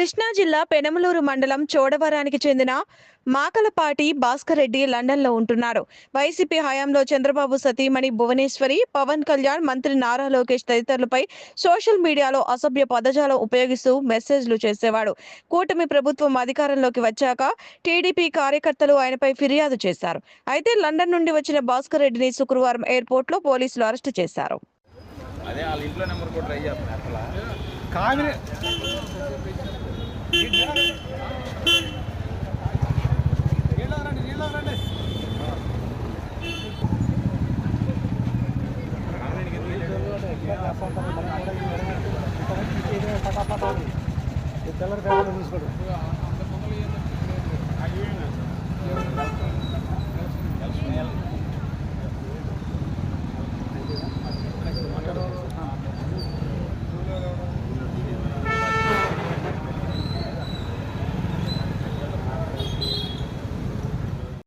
కృష్ణా జిల్లా పెనమలూరు మండలం చోడవరానికి చెందిన మాకలపాటి భాస్కర్ రెడ్డి లండన్లో ఉంటున్నారు. వైసీపీ హయాంలో చంద్రబాబు సతీమణి భువనేశ్వరి పవన్ కళ్యాణ్ మంత్రి నారా లోకేష్ తదితరులపై సోషల్ మీడియాలో అసభ్య పదజాలం ఉపయోగిస్తూ మెసేజ్లు చేసేవాడు. కూటమి ప్రభుత్వం అధికారంలోకి వచ్చాక టీడీపీ కార్యకర్తలు ఆయనపై ఫిర్యాదు చేశారు. అయితే లండన్ నుండి వచ్చిన భాస్కర్ రెడ్డిని శుక్రవారం ఎయిర్పోర్ట్లో పోలీసులు అరెస్టు చేశారు. అదే వాళ్ళ ఇంట్లో నెంబర్ కూడా ట్రై చేస్తున్నా అట్లా కాంగ్రెస్ తెల్లరి పేపర్లు తీసుకోడు